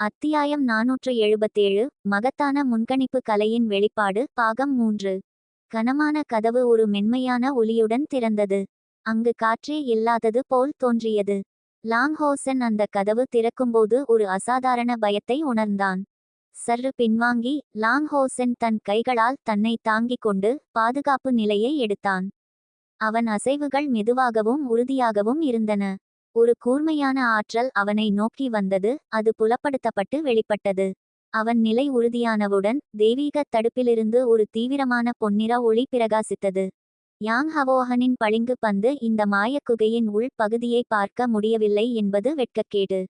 அத்தியாயம் நாநூற்று எழுபத்தேழு மகத்தான முன்கணிப்பு கலையின் வெளிப்பாடு பாகம் மூன்று. கனமான கதவு ஒரு மென்மையான ஒலியுடன் திறந்தது. அங்கு காற்றே இல்லாதது போல் தோன்றியது. லாங்ஹோசன் அந்த கதவு திறக்கும்போது ஒரு அசாதாரண பயத்தை உணர்ந்தான். சற்று பின்வாங்கி லாங்ஹோசன் தன் கைகளால் தன்னை தாங்கிக் கொண்டு பாதுகாப்பு நிலையை எடுத்தான். அவன் அசைவுகள் மெதுவாகவும் உறுதியாகவும் இருந்தன. ஒரு கூர்மையான ஆற்றல் அவனை நோக்கி வந்தது அது புலப்படுத்தப்பட்டு வெளிப்பட்டது. அவன் நிலை உறுதியானவுடன் தெய்வீக தடுப்பிலிருந்து ஒரு தீவிரமான பொன்னிற ஒளி பிரகாசித்தது. யாங் ஹவோஹனின் பளிங்கு பந்து இந்த மாயக்குகையின் உள் பகுதியை பார்க்க முடியவில்லை என்பது வெட்கக்கேடு.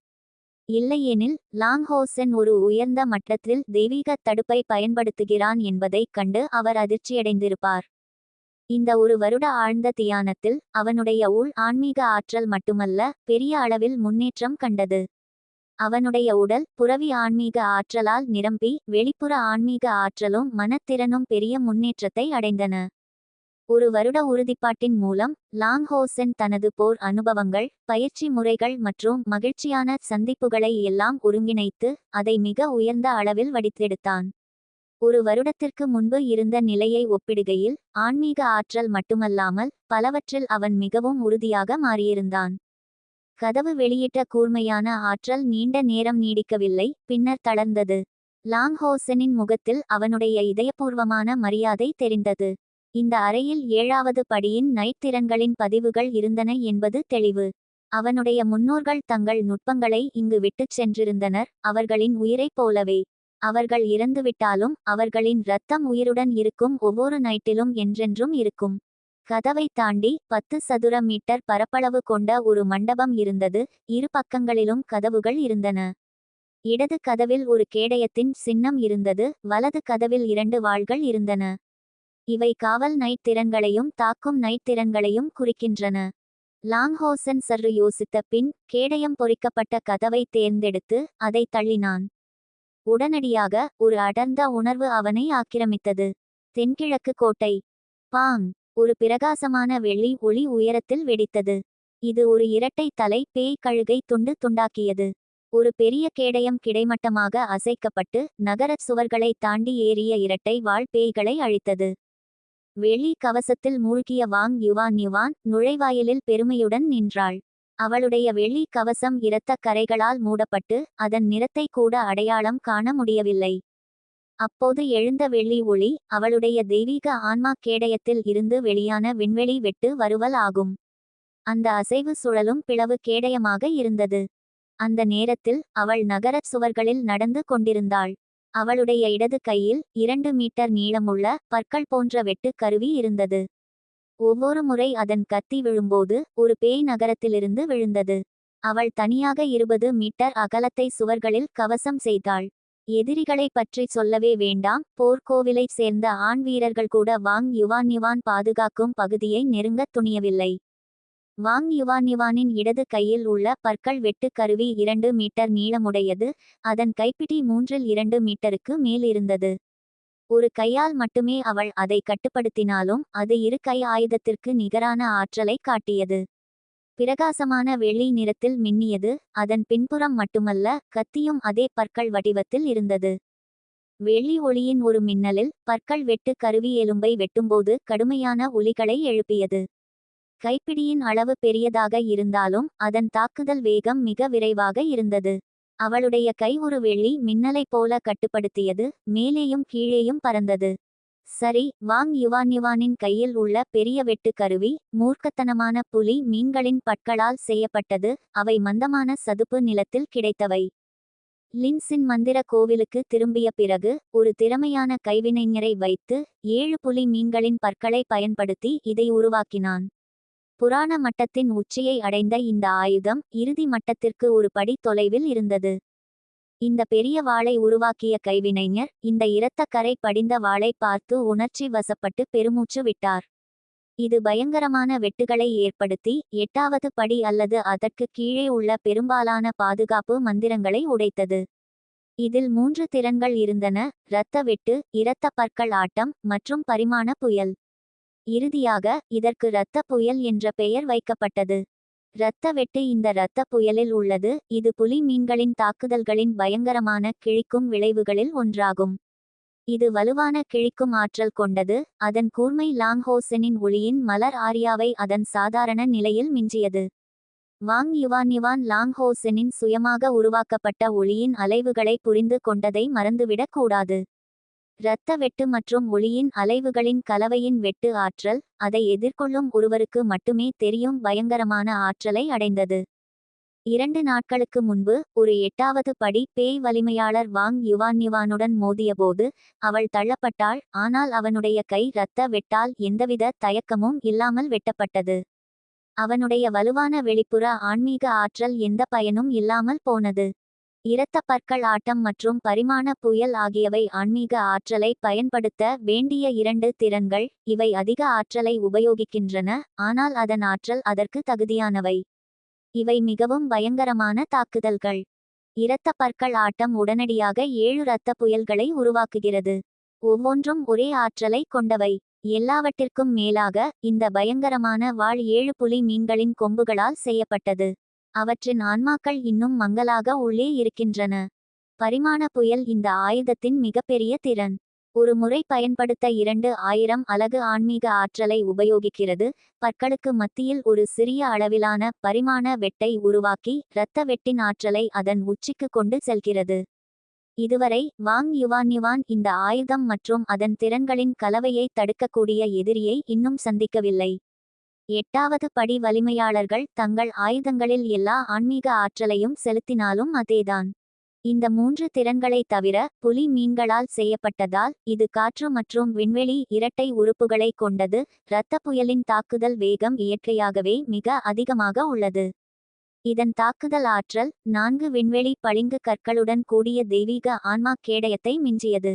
இல்லையெனில் லாங் ஹோசென் ஒரு உயர்ந்த மட்டத்தில் தெய்வீக தடுப்பை பயன்படுத்துகிறான் என்பதைக் கண்டு அவர் அதிர்ச்சியடைந்திருப்பார். இந்த ஒரு வருட ஆழ்ந்த தியானத்தில் அவனுடைய உள் ஆன்மீக ஆற்றல் மட்டுமல்ல பெரிய அளவில் முன்னேற்றம் கண்டது. அவனுடைய உடல் புறவி ஆன்மீக ஆற்றலால் நிரம்பி வெளிப்புற ஆன்மீக ஆற்றலும் மனத்திறனும் பெரிய முன்னேற்றத்தை அடைந்தன. ஒரு வருட உறுதிப்பாட்டின் மூலம் லாங்ஹோசென் தனது போர் அனுபவங்கள் பயிற்சி முறைகள் மற்றும் மகிழ்ச்சியான சந்திப்புகளை எல்லாம் ஒருங்கிணைத்து அதை மிக உயர்ந்த அளவில் வடித்தெடுத்தான். ஒரு வருடத்திற்கு முன்பு இருந்த நிலையை ஒப்பிடுகையில் ஆன்மீக ஆற்றல் மட்டுமல்லாமல் பலவற்றில் அவன் மிகவும் உறுதியாக மாறியிருந்தான். கதவு வெளியிட்ட கூர்மையான ஆற்றல் நீண்ட நேரம் நீடிக்கவில்லை பின்னர் தளர்ந்தது. லாங்ஹோசனின் முகத்தில் அவனுடைய இதயபூர்வமான மரியாதை தெரிந்தது. இந்த அறையில் ஏழாவது படியின் நைத்திறன்களின் பதிவுகள் இருந்தன என்பது தெளிவு. அவனுடைய முன்னோர்கள் தங்கள் நுட்பங்களை இங்கு விட்டுச் சென்றிருந்தனர் அவர்களின் உயிரைப் போலவே. அவர்கள் இறந்துவிட்டாலும் அவர்களின் இரத்தம் உயிருடன் இருக்கும் ஒவ்வொரு நைட்டிலும் என்றென்றும் இருக்கும். கதவை தாண்டி பத்து சதுர மீட்டர் பரப்பளவு கொண்ட ஒரு மண்டபம் இருந்தது. இரு பக்கங்களிலும் கதவுகள் இருந்தன. இடது கதவில் ஒரு கேடயத்தின் சின்னம் இருந்தது. வலது கதவில் இரண்டு வாள்கள் இருந்தன. இவை காவல் நைட் திறன்களையும் தாக்கும் நைட் திறன்களையும் குறிக்கின்றன. லாங்ஹோசன் சர்று யோசித்த பின் கேடயம் பொறிக்கப்பட்ட கதவை தேர்ந்தெடுத்து அதை தள்ளினான். உடனடியாக ஒரு அடர்ந்த உணர்வு அவனை ஆக்கிரமித்தது. தென்கிழக்கு கோட்டை. பாங். ஒரு பிரகாசமான வெள்ளி ஒளி உயரத்தில் வெடித்தது. இது ஒரு இரட்டை தலை பேய் கழுகை துண்டு துண்டாக்கியது. ஒரு பெரிய கேடயம் கிடைமட்டமாக அசைக்கப்பட்டு நகரச் சுவர்களை தாண்டி ஏறிய இரட்டை வாழ் பேய்களை அழித்தது. வெளி கவசத்தில் மூழ்கிய வாங் யுவான் யுவான் நுழைவாயிலில் பெருமையுடன் நின்றாள். அவளுடைய வெள்ளி கவசம் இரத்த கரைகளால் மூடப்பட்டு அதன் நிறத்தை கூட அடையாளம் காண முடியவில்லை. அப்போது எழுந்த வெள்ளி ஒளி அவளுடைய தெய்வீக ஆன்மா கேடயத்தில் இருந்து வெளியான விண்வெளி வெட்டு வருவல் ஆகும். அந்த அசைவு சுழலும் பிளவு கேடயமாக இருந்தது. அந்த நேரத்தில் அவள் நகரச் சுவர்களில் நடந்து கொண்டிருந்தாள். அவளுடைய இடது கையில் இரண்டு மீட்டர் நீளமுள்ள பற்கள் போன்ற வெட்டு கருவி இருந்தது. ஒவ்வொரு முறை அதன் கத்தி விழும்போது ஒரு பேய் நகரத்திலிருந்து விழுந்தது. அவள் தனியாக இருபது மீட்டர் அகலத்தை சுவர்களில் கவசம் செய்தாள். எதிரிகளை பற்றி சொல்லவே வேண்டாம். போர்க்கோவிலைச் சேர்ந்த ஆண் வீரர்கள் கூட வாங் யுவான் யுவான் பாதுகாக்கும் பகுதியை நெருங்கத் துணியவில்லை. வாங் யுவான் யுவானின் இடது கையில் உள்ள பற்கள் வெட்டு கருவி இரண்டு மீட்டர் நீளமுடையது. அதன் கைப்பிடி மூன்றில் இரண்டு மீட்டருக்கு மேல் இருந்தது ஒரு கையால் மட்டுமே அவள் அதை கட்டுப்படுத்தினாலும் அது இரு கை ஆயுதத்திற்கு நிகரான ஆற்றலை காட்டியது. பிரகாசமான வெள்ளி நிறத்தில் மின்னியது அதன் பின்புறம் மட்டுமல்ல கத்தியும் அதே பற்கள் வடிவத்தில் இருந்தது. வெள்ளி ஒளியின் ஒரு மின்னலில் பற்கள் வெட்டு கருவி எலும்பை வெட்டும்போது கடுமையான ஒலிகளை எழுப்பியது. கைப்பிடியின் அளவு பெரியதாக இருந்தாலும் அதன் தாக்குதல் வேகம் மிக விரைவாக இருந்தது. அவளுடைய கை ஒரு வெள்ளி மின்னலைப் போல கட்டுப்படுத்தியது மேலேயும் கீழேயும் பறந்தது. சரி வாங் யுவான் யுவானின் கையில் உள்ள பெரிய வெட்டு கருவி மூர்க்கத்தனமான புலி மீன்களின் பற்களால் செய்யப்பட்டது அவை மந்தமான சதுப்பு நிலத்தில் கிடைத்தவை. லின்சின் மந்திர கோவிலுக்கு திரும்பிய பிறகு ஒரு திறமையான கைவினைஞரை வைத்து ஏழு புலி மீன்களின் பற்களை பயன்படுத்தி இதை உருவாக்கினான். புராண மட்டத்தின் உச்சியை அடைந்த இந்த ஆயுதம் இறுதி மட்டத்திற்கு ஒரு படி தொலைவில் இருந்தது. இந்த பெரிய வாளை உருவாக்கிய கைவினைஞர் இந்த இரத்த கரை படிந்த வாளை பார்த்து உணர்ச்சி வசப்பட்டு பெருமூச்சு விட்டார். இது பயங்கரமான வெட்டுகளை ஏற்படுத்தி எட்டாவது படி அல்லது அதற்கு கீழே உள்ள பெரும்பாலான பாதுகாப்பு மந்திரங்களை உடைத்தது. இதில் மூன்று திறன்கள் இருந்தன இரத்த வெட்டு இரத்த பற்கள் ஆட்டம் மற்றும் பரிமாண புயல். இறுதியாக இதற்கு இரத்த புயல் என்ற பெயர் வைக்கப்பட்டது. இரத்த வெட்டு இந்த இரத்த புயலில் உள்ளது. இது புலி மீன்களின் தாக்குதல்களின் பயங்கரமான கிழிக்கும் விளைவுகளில் ஒன்றாகும். இது வலுவான கிழிக்கும் ஆற்றல் கொண்டது. அதன் கூர்மை லாங்ஹோசனின் ஒளியின் மலர் ஆரியாவை அதன் சாதாரண நிலையில் மிஞ்சியது. வாங் யுவான் யுவான் லாங்ஹோசனின் சுயமாக உருவாக்கப்பட்ட ஒளியின் அலைவுகளை புரிந்து கொண்டதை மறந்துவிடக் கூடாது. இரத்த வெட்டு மற்றும் ஒளியின் அலைவுகளின் கலவையின் வெட்டு ஆற்றல் அதை எதிர்கொள்ளும் ஒருவருக்கு மட்டுமே தெரியும் பயங்கரமான ஆற்றலை அடைந்தது. இரண்டு நாட்களுக்கு முன்பு ஒரு எட்டாவது படி பேய் வலிமையாளர் வாங் யுவான் யுவானுடன் மோதியபோது அவள் தள்ளப்பட்டாள் ஆனால் அவனுடைய கை இரத்த வெட்டால் எந்தவித தயக்கமும் இல்லாமல் வெட்டப்பட்டது. அவனுடைய வலுவான வெளிப்புற ஆன்மீக ஆற்றல் எந்த பயனும் இல்லாமல் போனது. இரத்த பற்கள் ஆட்டம் மற்றும் பரிமாண புயல் ஆகியவை ஆன்மீக ஆற்றலை பயன்படுத்த வேண்டிய இரண்டு திறன்கள். இவை அதிக ஆற்றலை உபயோகிக்கின்றன ஆனால் அதன் ஆற்றல் அதற்கு தகுதியானவை. இவை மிகவும் பயங்கரமான தாக்குதல்கள். இரத்த பற்கள் ஆட்டம் உடனடியாக ஏழு இரத்த புயல்களை உருவாக்குகிறது. ஒவ்வொன்றும் ஒரே ஆற்றலை கொண்டவை. எல்லாவற்றிற்கும் மேலாக இந்த பயங்கரமான வாழ் ஏழு புலி மீன்களின் கொம்புகளால் செய்யப்பட்டது. அவற்றின் ஆன்மாக்கள் இன்னும் மங்கலாக உள்ளே இருக்கின்றன. பரிமாண புயல் இந்த ஆயுதத்தின் மிகப்பெரிய திறன். ஒரு முறை பயன்படுத்த இரண்டு ஆயிரம் அலகு ஆன்மீக ஆற்றலை உபயோகிக்கிறது. பற்களுக்கு மத்தியில் ஒரு சிறிய அளவிலான பரிமாண வெட்டை உருவாக்கி இரத்த வெட்டின் ஆற்றலை அதன் உச்சிக்கு கொண்டு செல்கிறது. இதுவரை வாங் யுவான் யுவான் இந்த ஆயுதம் மற்றும் அதன் திறன்களின் கலவையை தடுக்கக்கூடிய எதிரியை இன்னும் சந்திக்கவில்லை. எட்டாவது படி வலிமையாளர்கள் தங்கள் ஆயுதங்களில் எல்லா ஆன்மீக ஆற்றலையும் செலுத்தினாலும் அதேதான். இந்த மூன்று திறன்களை தவிர புலி மீன்களால் செய்யப்பட்டதால் இது காற்று மற்றும் விண்வெளி இரட்டை உறுப்புகளை கொண்டது. இரத்த புயலின் தாக்குதல் வேகம் இயற்கையாகவே மிக அதிகமாக உள்ளது. இதன் தாக்குதல் ஆற்றல் நான்கு விண்வெளி பளிங்கு கற்களுடன் கூடிய தெய்வீக ஆன்மா கேடயத்தை மிஞ்சியது.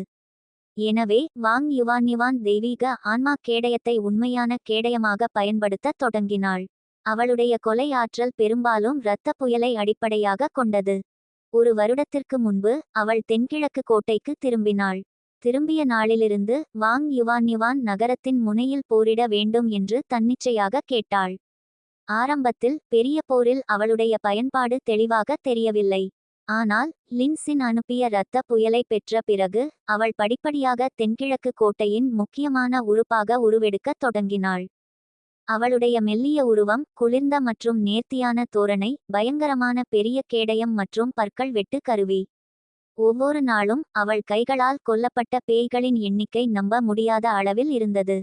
எனவே வாங் யுவான் யுவான் தெய்வீக ஆன்மா கேடயத்தை உண்மையான கேடயமாக பயன்படுத்த தொடங்கினாள். அவளுடைய கொலை ஆற்றல் பெரும்பாலும் இரத்த புயலை அடிப்படையாக கொண்டது. ஒரு வருடத்திற்கு முன்பு அவள் தென்கிழக்கு கோட்டைக்கு திரும்பினாள். திரும்பிய நாளிலிருந்து வாங் யுவான் யுவான் நகரத்தின் முனையில் போரிட வேண்டும் என்று தன்னிச்சையாக கேட்டாள். ஆரம்பத்தில் பெரிய போரில் அவளுடைய பயன்பாடு தெளிவாக தெரியவில்லை. ஆனால் லின்சின் அனுப்பிய இரத்த புயலை பெற்ற பிறகு அவள் படிப்படியாக தென்கிழக்கு கோட்டையின் முக்கியமான உறுப்பாக உருவெடுக்கத் தொடங்கினாள். அவளுடைய மெல்லிய உருவம் குளிர்ந்த மற்றும் நேர்த்தியான தோரணை பயங்கரமான பெரிய கேடயம் மற்றும் பற்கள் வெட்டு கருவி. ஒவ்வொரு நாளும் அவள் கைகளால் கொல்லப்பட்ட பேய்களின் எண்ணிக்கை நம்ப முடியாத அளவில் இருந்தது.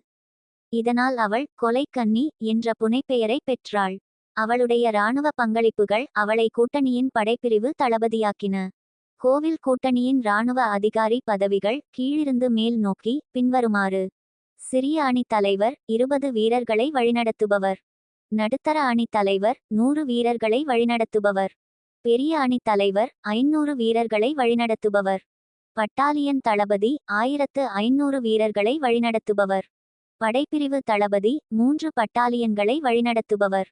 இதனால் அவள் கொலைக்கன்னி என்ற புனைப்பெயரை பெற்றாள். அவளுடைய இராணுவ பங்களிப்புகள் அவளை கூட்டணியின் படைப்பிரிவு தளபதியாக்கின. கோவில் கூட்டணியின் இராணுவ அதிகாரி பதவிகள் கீழிருந்து மேல் நோக்கி பின்வருமாறு. சிறிய அணி தலைவர் இருபது வீரர்களை வழிநடத்துபவர். நடுத்தர அணி தலைவர் நூறு வீரர்களை வழிநடத்துபவர். பெரிய அணி தலைவர் ஐநூறு வீரர்களை வழிநடத்துபவர். பட்டாலியன் தளபதி ஆயிரத்து ஐநூறு வீரர்களை வழிநடத்துபவர். படைப்பிரிவு தளபதி மூன்று பட்டாலியன்களை வழிநடத்துபவர்.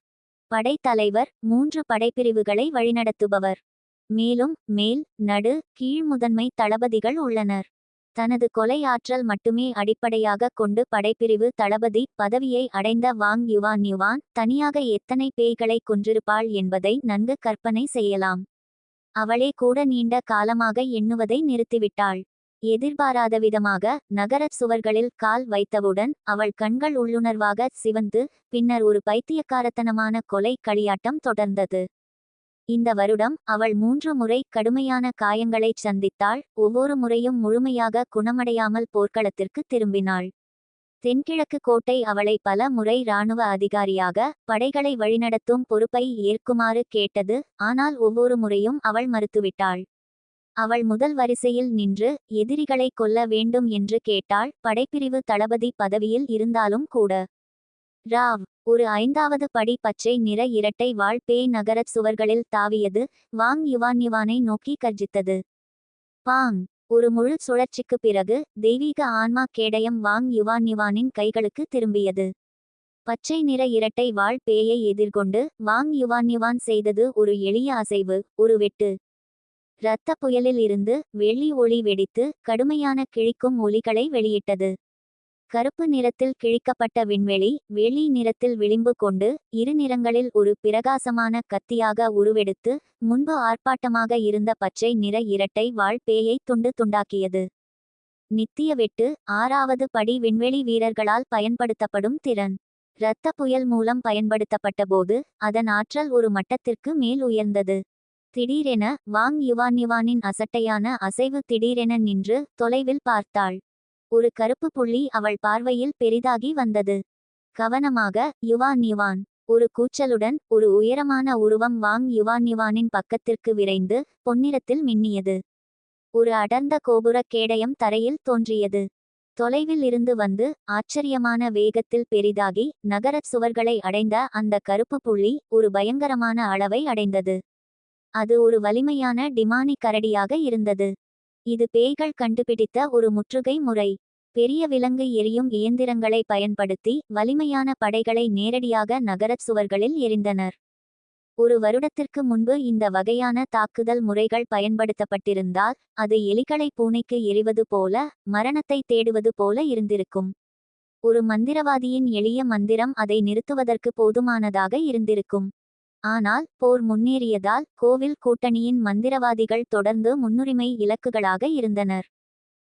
படைத்தலைவர் மூன்று படைப்பிரிவுகளை வழிநடத்துபவர். மேலும் மேல் நடு கீழ் முதன்மை தளபதிகள் உள்ளனர். தனது கொலை ஆற்றல் மட்டுமே அடிப்படையாக கொண்டு படைப்பிரிவு தளபதி பதவியை அடைந்த வாங் யுவான் யுவான் தனியாக எத்தனை பேய்களை கொன்றிருப்பாள் என்பதை நன்கு கற்பனை செய்யலாம். அவளே கூட நீண்ட காலமாக எண்ணுவதை நிறுத்திவிட்டாள். எதிர்பாராத விதமாக நகரச் சுவர்களில் கால் வைத்தவுடன் அவள் கண்கள் உள்ளுணர்வாக சிவந்து பின்னர் ஒரு பைத்தியக்காரத்தனமான கொலை களியாட்டம் தொடர்ந்தது. இந்த வருடம் அவள் மூன்று முறை கடுமையான காயங்களைச் சந்தித்தாள் ஒவ்வொரு முறையும் முழுமையாக குணமடையாமல் போர்க்களத்திற்கு திரும்பினாள். தென்கிழக்கு கோட்டை அவளை பல முறை இராணுவ அதிகாரியாக படைகளை வழிநடத்தும் பொறுப்பை ஏற்குமாறு கேட்டது ஆனால் ஒவ்வொரு முறையும் அவள் மறுத்துவிட்டாள். அவள் முதல் வரிசையில் நின்று எதிரிகளை கொல்ல வேண்டும் என்று கேட்டாள். படைப்பிரிவு தளபதி பதவியில் இருந்தாலும் கூட. ராவ் ஒரு ஐந்தாவது படி பச்சை நிற இரட்டை வாழ் பேய் நகரச் சுவர்களில் தாவியது. வாங் யுவான் யுவானை நோக்கி கர்ஜித்தது. பாங் ஒரு முழு சுழற்சிக்கு பிறகு தெய்வீக ஆன்மா கேடயம் வாங் யுவான் யுவானின் கைகளுக்கு திரும்பியது. பச்சை நிற இரட்டை வாழ் பேயை எதிர்கொண்டு வாங் யுவான் யுவான் செய்தது ஒரு எளிய அசைவு ஒரு வெட்டு. இரத்த புயலில் இருந்து வெள்ளி ஒளி வெடித்து கடுமையான கிழிக்கும் ஒலிகளை வெளியிட்டது. கருப்பு நிறத்தில் கிழிக்கப்பட்ட விண்வெளி வெள்ளி நிறத்தில் விளிம்பு கொண்டு இரு நிறங்களில் ஒரு பிரகாசமான கத்தியாக உருவெடுத்து முன்பு ஆர்ப்பாட்டமாக இருந்த பச்சை நிற இரட்டை வாள் பேயை துண்டு துண்டாக்கியது. நித்திய வெட்டு ஆறாவது படி விண்வெளி வீரர்களால் பயன்படுத்தப்படும் திறன். இரத்த புயல் மூலம் பயன்படுத்தப்பட்டபோது அதன் ஆற்றல் ஒரு மட்டத்திற்கு மேல் உயர்ந்தது. திடீரென வாங் யுவான் யுவானின் அசட்டையான அசைவு திடீரென நின்று தொலைவில் பார்த்தாள். ஒரு கருப்பு புள்ளி அவள் பார்வையில் பெரிதாகி வந்தது. கவனமாக யுவான் யுவான் ஒரு கூச்சலுடன் ஒரு உயரமான உருவம் வாங் யுவான் யுவானின் பக்கத்திற்கு விரைந்து பொன்னிறத்தில் மின்னியது. ஒரு அடர்ந்த கோபுரக் கேடயம் தரையில் தோன்றியது. தொலைவில் இருந்து வந்து ஆச்சரியமான வேகத்தில் பெரிதாகி நகரச் சுவர்களை அடைந்த அந்த கருப்பு புள்ளி ஒரு பயங்கரமான அளவை அடைந்தது. அது ஒரு வலிமையான டிமானி கரடியாக இருந்தது. இது பேய்கள் கண்டுபிடித்த ஒரு முற்றுகை முறை. பெரிய விலங்கு எரியும் இயந்திரங்களை பயன்படுத்தி வலிமையான படைகளை நேரடியாக நகரச் சுவர்களில் எரிந்தனர். ஒரு வருடத்திற்கு முன்பு இந்த வகையான தாக்குதல் முறைகள் பயன்படுத்தப்பட்டிருந்தால் அது எலிகளை பூனைக்கு எரிவது போல மரணத்தை தேடுவது போல இருந்திருக்கும். ஒரு மந்திரவாதியின் எளிய மந்திரம் அதை நிறுத்துவதற்கு போதுமானதாக இருந்திருக்கும். ஆனால் போர் முன்னேறியதால் கோவில் கூட்டணியின் மந்திரவாதிகள் தொடர்ந்து முன்னுரிமை இலக்குகளாக இருந்தனர்.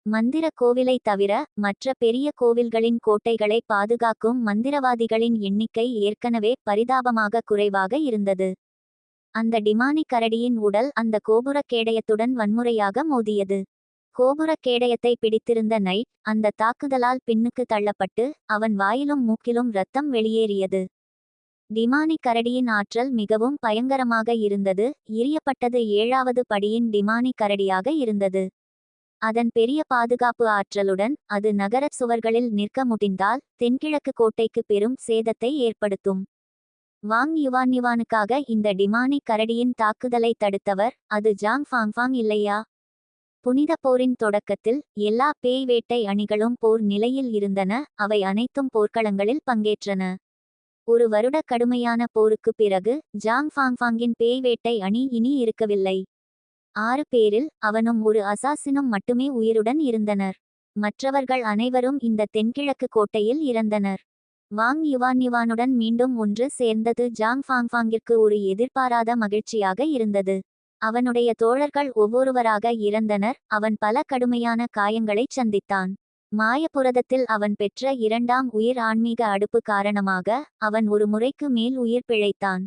மந்திர கோவிலை தவிர மற்ற பெரிய கோவில்களின் கோட்டைகளை பாதுகாக்கும் மந்திரவாதிகளின் எண்ணிக்கை ஏற்கனவே பரிதாபமாக குறைவாக இருந்தது. அந்த டிமானி கரடியின் உடல் அந்த கோபுர கேடயத்துடன் வன்முறையாக மோதியது. கோபுர கேடயத்தை பிடித்திருந்த நைட் அந்த தாக்குதலால் பின்னுக்கு தள்ளப்பட்டு அவன் வாயிலும் மூக்கிலும் ரத்தம் வெளியேறியது. டிமானி கரடியின் ஆற்றல் மிகவும் பயங்கரமாக இருந்தது எரியப்பட்டது ஏழாவது படியின் டிமானி கரடியாக இருந்தது. அதன் பெரிய பாதுகாப்பு ஆற்றலுடன் அது நகரச் சுவர்களில் நிற்க முடிந்தால் தென்கிழக்கு கோட்டைக்கு பெரும் சேதத்தை ஏற்படுத்தும். வாங் யுவான் யுவானுக்காக இந்த டிமானி கரடியின் தாக்குதலை தடுத்தவர் அது ஜாங் ஃபாங்ஃபாங் இல்லையா? புனித போரின் தொடக்கத்தில் எல்லா பேய் வேட்டை அணிகளும் போர் நிலையில் இருந்தன அவை அனைத்தும் போர்க்களங்களில் பங்கேற்றன. ஒரு வருட கடுமையான போருக்கு பிறகு ஜாங் ஃபாங்ஃபாங்கின் பேய் வேட்டை அணி இனி இருக்கவில்லை. ஆறு பேரில் அவனும் ஒரு அசாசினும் மட்டுமே உயிருடன் இருந்தனர். மற்றவர்கள் அனைவரும் இந்த தென்கிழக்கு கோட்டையில் இறந்தனர். வாங் யுவான் யுவானுடன் மீண்டும் ஒன்று சேர்ந்தது ஜாங் ஃபாங்ஃபாங்கிற்கு ஒரு எதிர்பாராத மகிழ்ச்சியாக இருந்தது. அவனுடைய தோழர்கள் ஒவ்வொருவராக இறந்தனர். அவன் பல கடுமையான காயங்களைச் சந்தித்தான். மாயபுரதத்தில் அவன் பெற்ற இரண்டாம் உயிர் ஆன்மீக அடுப்பு காரணமாக அவன் ஒரு முறைக்கு மேல் உயிர் பிழைத்தான்.